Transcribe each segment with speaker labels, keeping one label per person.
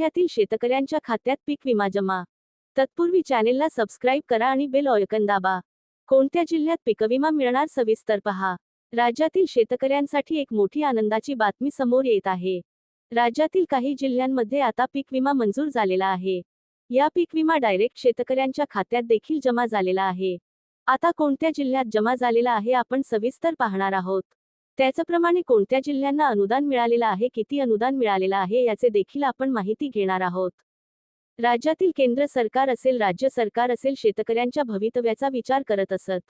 Speaker 1: जिल्ह्यातील शेतकऱ्यांच्या खात्यात पीक विमा जमा. तत्पूर्वी चॅनेलला सबस्क्राईब करा आणि बेल ऑयकन दाबा. कोणत्या जिल्ह्यात पीकविमा मिळणार सविस्तर पहा. राज्यातील शेतकऱ्यांसाठी एक मोठी आनंदाची बातमी समोर येत आहे. राज्यातील काही जिल्ह्यांमध्ये आता पीक विमा मंजूर झालेला आहे. या पीक विमा डायरेक्ट शेतकऱ्यांच्या खात्यात देखील जमा झालेला आहे. आता कोणत्या जिल्ह्यात जमा झालेला आहे आपण सविस्तर पाहणार आहोत. त्याचप्रमाणे कोणत्या जिल्ह्यांना अनुदान मिळालेलं आहे किती अनुदान मिळालेलं आहे याचे देखील आपण माहिती घेणार आहोत. राज्यातील केंद्र सरकार असेल राज्य सरकार असेल शेतकऱ्यांच्या भवितव्याचा विचार करत असत.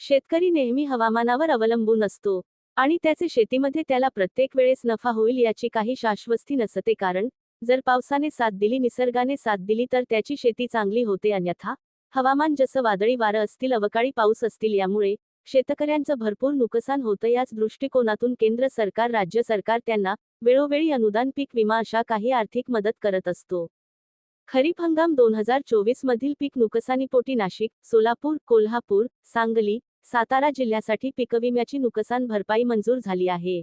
Speaker 1: शेतकरी नेहमी हवामानावर अवलंबून असतो आणि त्याचे शेतीमध्ये त्याला प्रत्येक वेळेस नफा होईल याची काही शाश्वस्ती नसते कारण जर पावसाने साथ दिली निसर्गाने साथ दिली तर त्याची शेती चांगली होते अन्यथा हवामान जसं वादळी वारं असतील अवकाळी पाऊस असतील यामुळे शेतकऱ्यांचं भरपूर नुकसान होतं याच दृष्टिकोनातून केंद्र सरकार राज्य सरकार त्यांना वेळोवेळी अनुदान पीक विमा अशा काही आर्थिक मदत करत असतो. खरीप हंगाम दोन हजार चोवीस मधील पीक नुकसानीपोटी नाशिक सोलापूर कोल्हापूर सांगली सातारा जिल्ह्यासाठी पीकविम्याची नुकसान भरपाई मंजूर झाली आहे.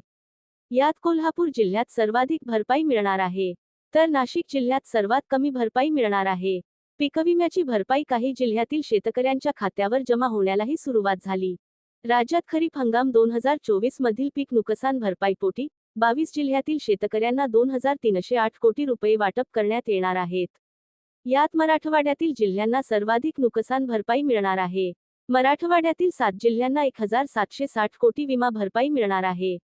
Speaker 1: यात कोल्हापूर जिल्ह्यात सर्वाधिक भरपाई मिळणार आहे. तर नाशिक जिल्ह्यात सर्वात कमी भरपाई मिळणार आहे. पीकविम्याची भरपाई काही जिल्ह्यातील शेतकऱ्यांच्या खात्यावर जमा होण्यालाही सुरुवात झाली. राज्यात खरीप हंगाम दोन हजार चोवीस मधील पीक नुकसान भरपाईपोटी बावीस जिल्ह्यातील शेतकऱ्यांना दोन हजार तीनशे आठ कोटी रुपये वाटप करण्यात येणार आहेत. यात मराठवाड्यातील जिल्ह्यांना सर्वाधिक नुकसान भरपाई मिळणार आहे. मराठवाड्यातील सात जिल्ह्यांना एक हजार सातशे साठ कोटी विमा भरपाई मिळणार आहे.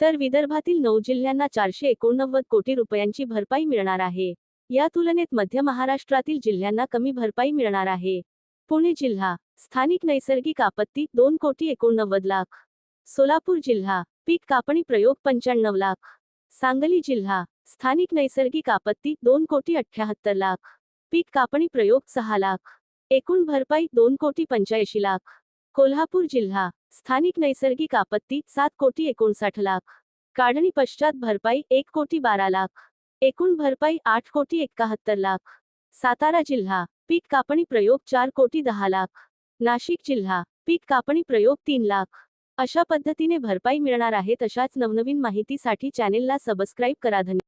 Speaker 1: तर विदर्भातील नऊ जिल्ह्यांना चारशे एकोणनव्वद कोटी रुपयांची भरपाई मिळणार आहे. या तुलनेत मध्य महाराष्ट्रातील जिल्ह्यांना कमी भरपाई मिळणार आहे. पुणे जिल्हा स्थानिक नैसर्गिक आपत्ती दोन कोटी एकोणनव्वद लाख. सोलापूर जिल्हा पीक कापणी प्रयोग पंच्याण्णव लाख. सांगली जिल्हा स्थानिक नैसर्गिक आपत्ती दोन कोटी अठ्याहत्तर लाख. पीक कापणी प्रयोग सहा लाख. एकूण भरपाई दोन कोटी पंच्याऐंशी लाख. कोल्हापूर जिल्हा स्थानिक नैसर्गिक आपत्ती सात कोटी एकोणसाठ लाख. काढणी पश्चात भरपाई एक कोटी बारा लाख. एकूण भरपाई आठ कोटी एकाहत्तर लाख. सातारा जिल्हा पीक कापणी प्रयोग चार कोटी दहा लाख. नाशिक जिल्हा पीक कापणी प्रयोग तीन लाख. अशा पद्धतीने भरपाई मिळणार आहे तशाच नवनवीन माहितीसाठी चॅनेलला सबस्क्राईब करा. धन्यवाद